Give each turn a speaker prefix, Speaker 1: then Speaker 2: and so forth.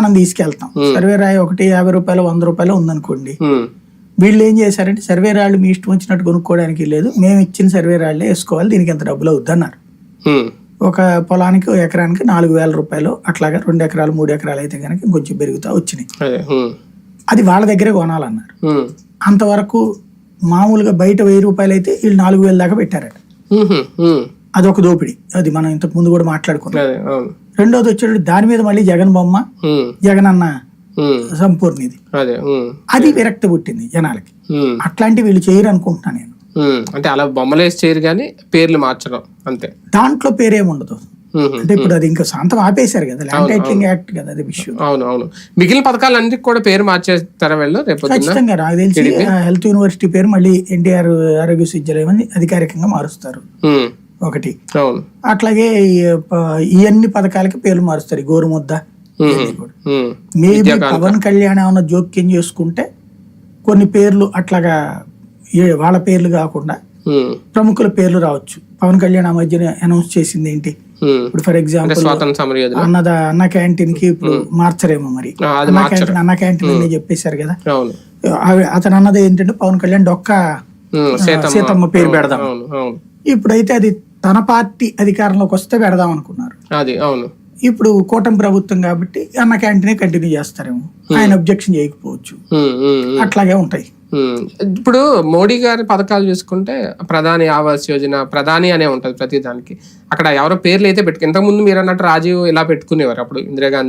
Speaker 1: మనం తీసుకెళ్తాం. సర్వే రాయి ఒకటి యాభై రూపాయలు వంద రూపాయలు ఉందనుకోండి. వీళ్ళు ఏం చేశారంటే సర్వే రాళ్ళు మీ ఇష్టం వచ్చినట్టు కొనుక్కోవడానికి లేదు మేము ఇచ్చిన సర్వే రాళ్ళే వేసుకోవాలి దీనికి ఎంత డబ్బులు అవుద్ది అన్నారు. ఒక పొలానికి ఎకరానికి నాలుగు వేల రూపాయలు అట్లాగా రెండు ఎకరాలు మూడు ఎకరాలు అయితే కనుక ఇంకొంచెం పెరుగుతా వచ్చినాయి.
Speaker 2: అదే
Speaker 1: వాళ్ళ దగ్గరే కొనాలన్నారు. అంతవరకు మామూలుగా బయట వెయ్యి రూపాయలు అయితే వీళ్ళు నాలుగు వేల దాకా పెట్టారట. అదొక దోపిడీ. అది మనం ఇంతకు ముందు కూడా మాట్లాడుకున్నాం. రెండోది వచ్చేటప్పుడు దాని మీద మళ్ళీ జగన్ బొమ్మ జగన్ అన్న
Speaker 2: ఉమ్,
Speaker 1: సంపూర్ణిది
Speaker 2: అదే
Speaker 1: విరక్తి పుట్టింది జనాలకి. అట్లాంటి వీళ్ళు చేయరు అనుకుంటున్నా నేను.
Speaker 2: అంటే అలా బొమ్మలు వేసి చేయరు కానీ పేర్లు మార్చడం అంతే.
Speaker 1: దాంట్లో పేరేముండదు అంటే ఇప్పుడు అది ఇంకా సొంతం ఆపేశారు కదా ల్యాండ్ టైటిలింగ్ యాక్ట్ కదా అది విషయం.
Speaker 2: అవును అవును. మిగిలిన పథకాలన్నిటికి కూడా పేరు మార్చేస్తారా వెళ్ళు రేపు?
Speaker 1: ఖచ్చితంగా నాకు తెలిసి హెల్త్ యూనివర్సిటీ పేరు మళ్ళీ ఎన్టీఆర్ ఆరోగ్య విశ్వవిద్యాలయం అని అధికారికంగా మారుస్తారు. ఒకటి. అట్లాగే ఇవన్నీ పథకాలకి పేర్లు మారుస్తారు. గోరుముద్ద మేబీ పవన్ కళ్యాణ్ ఏమైనా జోక్యం చేసుకుంటే కొన్ని పేర్లు అట్లాగా వాళ్ళ పేర్లు కాకుండా ప్రముఖుల పేర్లు రావచ్చు. పవన్ కళ్యాణ్ ఆ మధ్యన అనౌన్స్ చేసింది ఏంటి. ఇప్పుడు ఫర్ ఎగ్జాంపుల్ అన్నద అన్న క్యాంటీన్కి ఇప్పుడు మార్చరేమో మరి. అన్న క్యాంటీన్ అన్న క్యాంటీన్ అని చెప్పేశారు కదా. అతను అన్నది ఏంటంటే పవన్ కళ్యాణ్ డొక్క
Speaker 2: సీతమ్మ.
Speaker 1: పేరు పెడదాం. ఇప్పుడైతే అది తన పార్టీ అధికారంలోకి వస్తే పెడదాం అనుకున్నారు.
Speaker 2: అది అవును.
Speaker 1: ఇప్పుడు కూటమి ప్రభుత్వం కాబట్టి అన్న క్యాంటీనే కంటిన్యూ చేస్తారేమో. ఆయన అబ్జెక్షన్ చేయకపోవచ్చు. అట్లాగే ఉంటాయి.
Speaker 2: ఇప్పుడు మోడీ గారి పథకాలు చూసుకుంటే ప్రధాని ఆవాస్ యోజన ప్రధాని అనే ఉంటది ప్రతి దానికి అక్కడ ఎవరో పేర్లు అయితే పెట్టుకు ఇంతకుముందు మీరు అన్నట్టు రాజీవ్ ఇలా పెట్టుకునేవారు అప్పుడు ఇందిరాగాంధీ